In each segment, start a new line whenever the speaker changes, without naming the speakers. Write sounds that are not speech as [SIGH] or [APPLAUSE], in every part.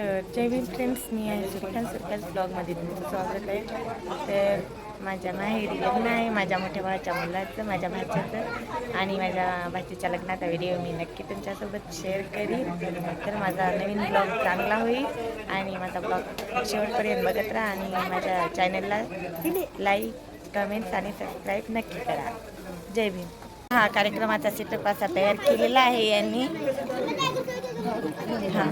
तर जय भीम फ्रेंड्स मी आहे सुरेखा सुरकास ब्लॉगमध्ये तुमचं स्वागत आहे. तर माझ्या माहेरी लग्न आहे माझ्या मोठ्या भावाच्या मुलाचं माझ्या भाच्याचं आणि माझ्या भाचीच्या लग्नाचा व्हिडिओ मी नक्की तुमच्यासोबत शेअर करीन. तर माझा नवीन ब्लॉग चांगला होईल आणि माझा ब्लॉग शेवटपर्यंत बघत राहा आणि माझ्या चॅनलला लाईक कमेंट्स आणि सबस्क्राईब नक्की करा. जय भीम. हा कार्यक्रमाचा सेटअप असा तयार केलेला आहे यांनी. हां.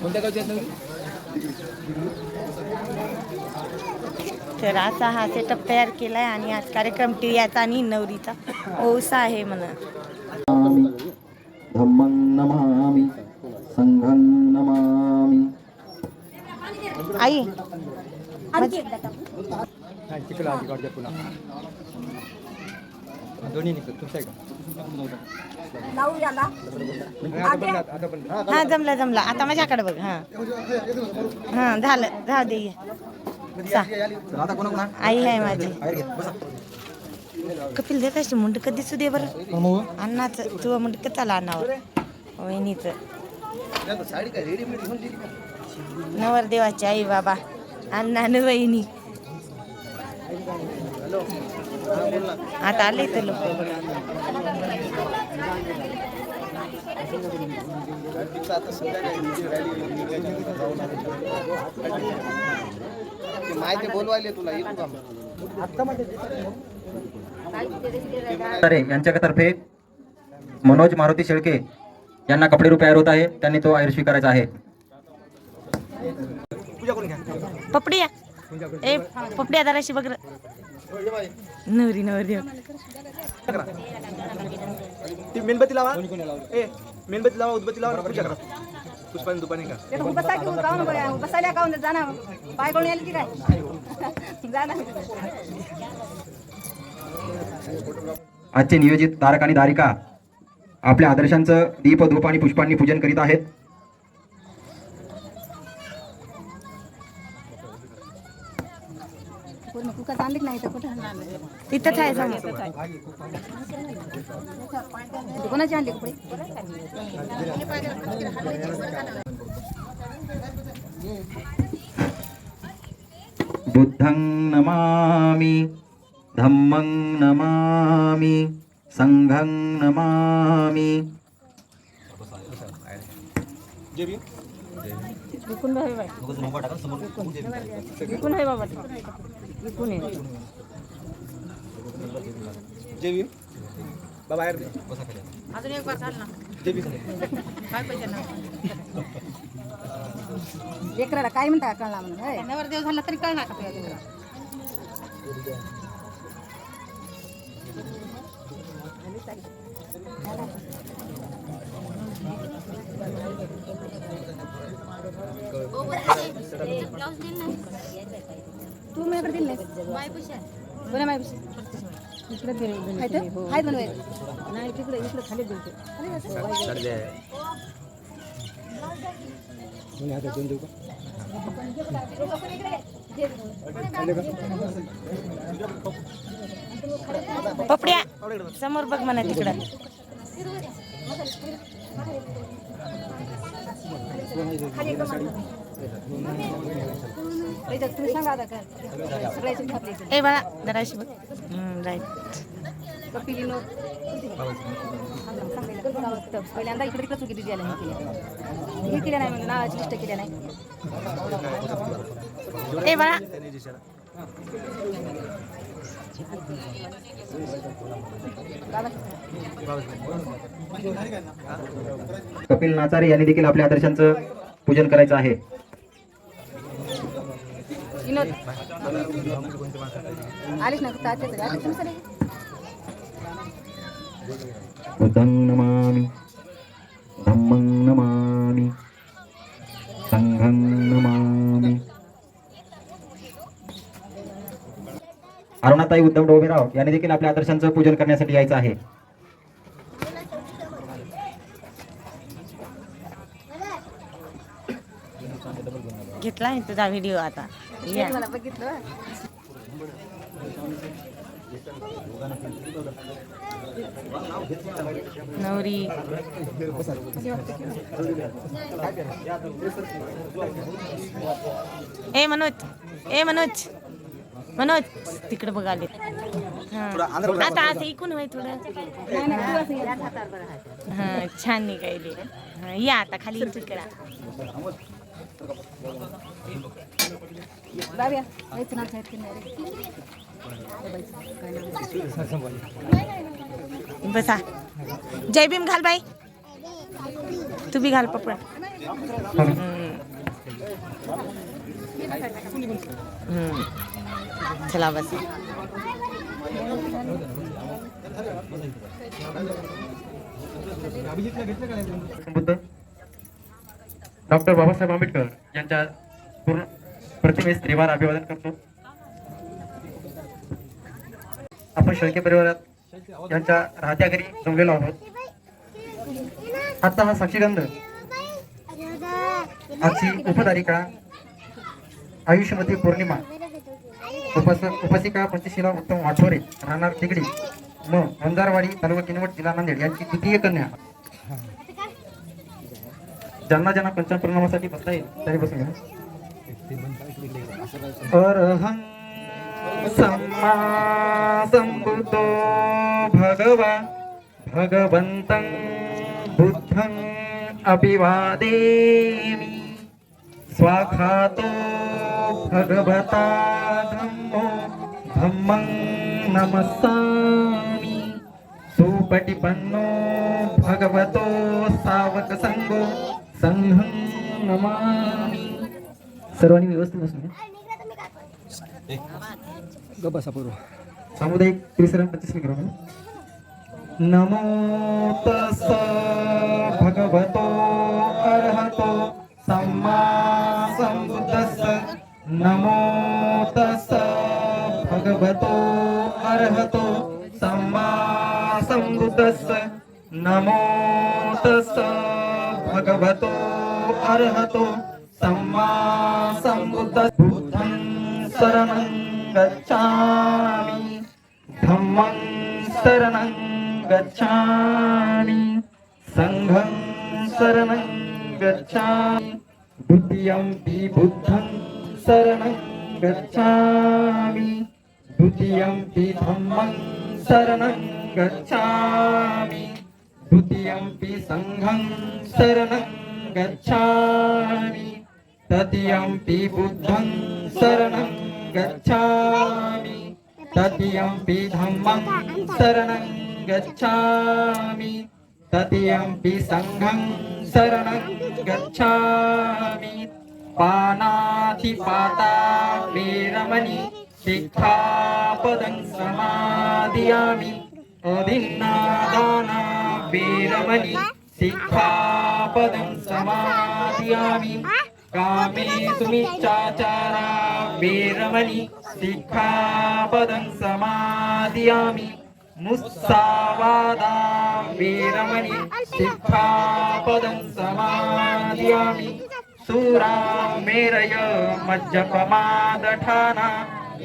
कोणत्या
तर असा हा सेटअप तयार केलाय आणि आज कार्यक्रम टिळ्याचा आणि नवरीचा. ओसा आहे म्हणा.
धम्मं नमामि संघं नमामि।
आई।
हा जमलं आधी काढते पुन्हा दोन्ही का आता
हा जमला. जमला आता माझ्याकडे बघ हा. हा झालं. झा दे आई आहे माझी. कपिल देत असते मुंड कधी सुदे बरं. अण्णाचं तुझं मुंड कधी आला अण्णावर वहिनीचं.
का
नवरदेवाची आई बाबा अण्णा आणि वहिनी. आता आले ते लोक.
आता संध्याकाळी रॅली माहिती बोलवायले तुला येतो का?
तरे यांच्यातर्फे मनोज मारुती शेळके यांना कपडे रूप तयार होत आहे त्यांनी तो आयर स्वीकारायचा आहे.
पूजा करून घ्या.
पपडिया ए पपडिया जराशी बघ. रं. नवरी. नवरी
ती मेणबत्ती लावा. ए मेणबत्ती लावा उदबत्ती लावा पूजा करा. पुष्पाने दुपाने का
बसा बया बसायला जाणार? पाय कोणी आली की काय? [LAUGHS] जाणार.
आजचे नियोजित तारक आणि दारिका आपल्या आदर्शांचं दीप धूप आणि पुष्पांनी पूजन करीत आहेत.
तिथंच आहे
कोणाची आणली कपडे?
बुद्धं नमामि धम्मं नमामि संघं नमामि।
अजून एक बार चाल ना काय पैसे ना लेकराला काय म्हणता? कळला म्हणून. नवर देव झाला तरी कळणार का तू माझ्याकडे दिली. नाही कोणा इकडे आहेत म्हणून नाही तिकडे इकडे खाली दिलते खाली जायचं?
कोणी हातात देऊन देऊ का?
पपड्या. समोर बघ म्हणा तिकडं.
तुम्ही सांगा आता काय सगळ्याची इथं.
ए बाळा जराशी बघ. राईट
पहिल्यांदा इकडे तिकडे चुकी दिली हे केल्या हे केल्या नाही म्हणजे नावाची लिस्ट केल्या नाही.
ए बाळा.
कपिल नाचारे यांनी देखील आपल्या आदर्शांचं पूजन करायचं आहे. बुद्धं नमामि नानाताई उद्धव डोबेराव यांनी देखील आपल्या आदर्शांचं पूजन करण्यासाठी यायचं आहे.
घेतला आहे तुझा व्हिडिओ आता. नवरी. ए मनोज. ए मनोज. मनोज तिकडे बघाले हा आता आता ऐकून होय थोडं. हा छान निघायले हा या आता खाली करा? बसा जय भीम घाल बाई तू बी घाल पपडा हम्म. हम्म. चला बस.
डॉक्टर बाबासाहेब आंबेडकर यांच्या पूर्ण प्रतिमेस त्रिवार अभिवादन करतो. आपण शेळके परिवारात यांच्या राहत्या घरी जमलेलो आहोत. आता हा साक्षीगंध आजची उपतारिका आयुष्यमती पौर्णिमा उपास उपासिका प्रतिशिला उत्तम वाठोरे राहणार तिगडी म वंजारवाडी तालुका किनवट जिल्हा नांदेड यांची द्वितीय कन्या. ज्यांना ज्यांना पंचप्रणामासाठी बसता येईल तरी बसून घ्या. अरहं सम्मा संबुद्धो भगवा भगवंत बुद्धं अभिवादेमि। स्वाखातो भगवता धम्मो धम्मं नमस्सामि सुपटिपन्नो भगवतो सावकसङ्गो सङ्घं नमामि। सर्वांनी व्यवस्थित बसून घ्या. सामुदायिक त्रिसरण पंचस्मी करा. नमो तस भगवतो अर्हतो सम्मा संबुद्धस्स नमो तस भगवतो अर्हतो सम्मा संबुद्धस्स नमो तस भगवतो अर्हतो सम्मा संबुद्धस्स बुद्धं शरणं गच्छामि धम्मं शरणं गच्छामि सङ्घं शरणं गच्छामि द्वितीयं बुद्धं शरणं गच्छामि। द्वितीयं धम्मं शरणं गच्छामि। द्वितीयम्पि सङ्घं शरणं गच्छामि। तृतीयम्पि बुद्धं शरणं गच्छामि। तृतीयम्पि धम्मं शरणं गच्छामि। तृतीयम्पि सङ्घं शरणं गच्छामि पानातिपाता वीरमणि शिक्षापदं समादियामि अभिन्नादाना वीरमणि शिक्षापदं समादियामि कामे सुमिच्चाचारा वीरमणि शिक्षापदं समादियामि मुस्सावादा वीरमणि शिक्षापदं समादयामि सुरा मेरय मज्जपमादठाना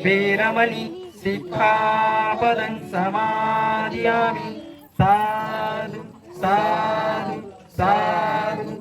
वीरमणि शिक्षापदं समादियामि साधु साधु साधु।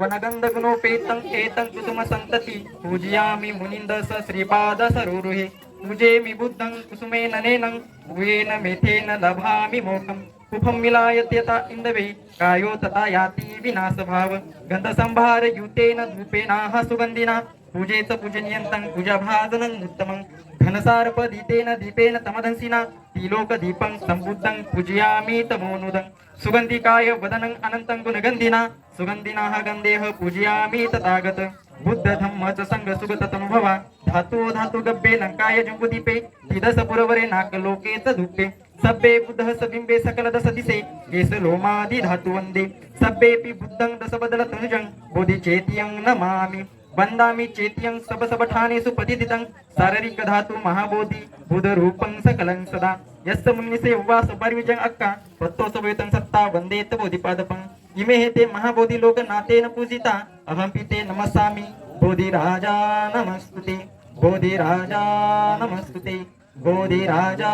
वनगन्धगुणोपेतं एतं कुसुमसन्तति पूजयामि मुनिन्दस श्रीपादसरुरुहे सरोरुहे पूजेमि बुद्धं कुसुमेन नेनं भुवेन मेथेन लभामि मोकम् कुफं मिलायत्यता इन्दवे कायो तथा याति विनाशभाव। गन्धसंभार युतेन धूपेनाः सुगन्धिना। पूजेच पूजनीयन्तं पूजाभाजनम् उत्तमं। घनसारपदीतेन दीपेन तमदंसिना। तिलोकदीपं सम्बुद्धं पूजयामि तमोनुदं सुगन्धिकाय वदनं अनन्तं गुणगन्धिना। सुगन्धिनाः गन्धेः पूजयामि तथागत बुद्ध धम्मच च संग सुगत तनुभवा धातु धातु गब्बे लङ्काय जम्बुदीपे दिदस पुरवरे नाक लोकेच धुपे. सब्बे बुद्ध सबिंबे सकल दस दिसे. केस लोमादि धातु वंदे. सब्बे पि बुद्धं दस बदल तनुजं. बोधि चेतियं नमामि. वंदामि चेतियं सब सब ठाने सुपतिदितं. शारीरिक धातु महाबोधि. बुधरूपं सकलं सदा. यस्य मुन्निसे उवास परिविजं अक्का. प्रत्तोसवेतं सत्ता वंदेत बोधिपादपं. इमे हे ते महाबोधि लोक नातेन पूजिता. अहं नमसामि बोधिराजा नमस्तुते। बोधिराजा नमस्तुते। बोधिराजा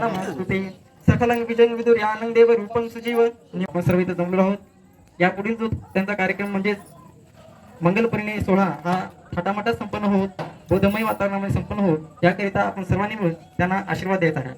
नमस्तुते। सकलं विजन विदुर आनंदेव रूपं सुजीव। सर्व इथं जमलो आहोत यापुढील जो त्यांचा कार्यक्रम म्हणजेच मंगल परिणय सोहळा हा थाटामाटात संपन्न होत. बोधमय वातावरणामध्ये संपन्न होत. याकरिता आपण सर्वांनी मिळून त्यांना आशीर्वाद द्यायचा आहे.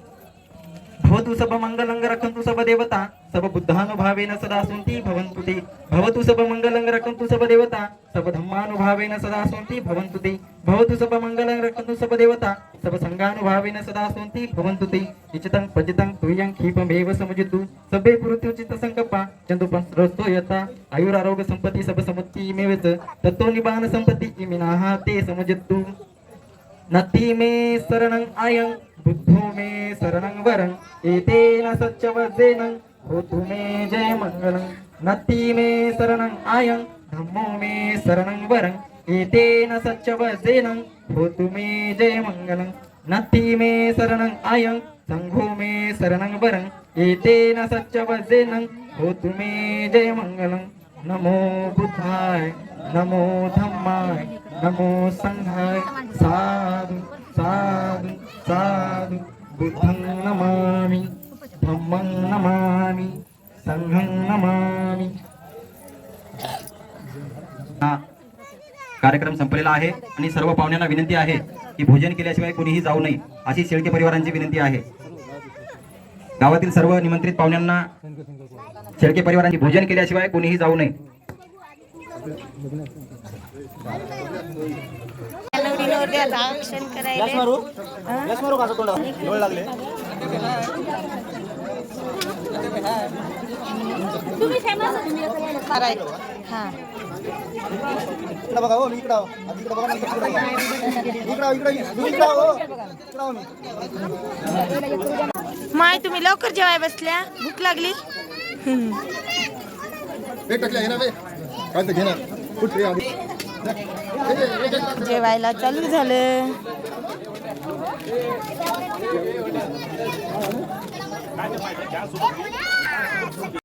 भवतु सब मंगलंग रखंतु सब देवता सब बुद्धानुभावेन सदा सुन्ति भवन्तु ते। भवतु सब मंगलंग रखंतु सब देवता सब धम्मानुभावेन सदा सुन्ति भवन्तु ते। भवतु सब मंगलंग रखंतु सब देवता सब संघानुभावेन सदा सुन्ति भवन्तु ते। इचितं पजितं तुयं क्षीपमेव समजितु सभे पुरुत्युचित संकल्पा चंदुपंस्रस्तो यथा आयुरारोग्य संपत्ति सब समुत्ति मेवेच तत्तो निबान संपत्ति इमिनाहा ते समजितु नती मे शरणं आयं। बुद्धो मे शरणं वरं एतेन सच्चवदेन होतु मे जय मङ्गलं नत्ति मे शरणं आयं धम्मो मे शरणं वरं एतेन सच्चवदेन होतु मे जय मङ्गलं नत्ति मे शरणं आयं सङ्घो मे शरणं वरं एतेन सच्चवदेन होतु मे जय मङ्गलं नमो बुद्धाय नमो धम्माय नमो संघाय साधु बुद्धं नमामि धम्मं नमामि संघं नमामि।
हा कार्यक्रम संपलेला आहे आणि सर्व पाहुण्यांना विनंती आहे की भोजन केल्याशिवाय कोणीही जाऊ नये अशी शेळके परिवारांची विनंती आहे. गावातील सर्व निमंत्रित पाहुण्यांना शेळके परिवारांची भोजन केल्याशिवाय कोणीही जाऊ नये.
नवरीवर द्यायला औक्षण करायला
यस मारू का असं तोंडावर डोळे लागले
हा
इकडे बघा हो मी इकडे आहो आधी इकडे बघा नंतर इकडे बघा. इकडे आहो, इकडे मी इकडे आहो, हो. इकडे आहो मी
माय तुम्ही लवकर जेवाय बसल्या भूक लागली
एक टकल्या घेणार बे काय तर घेणार कुठे आधी
जेवायला चालू झालं.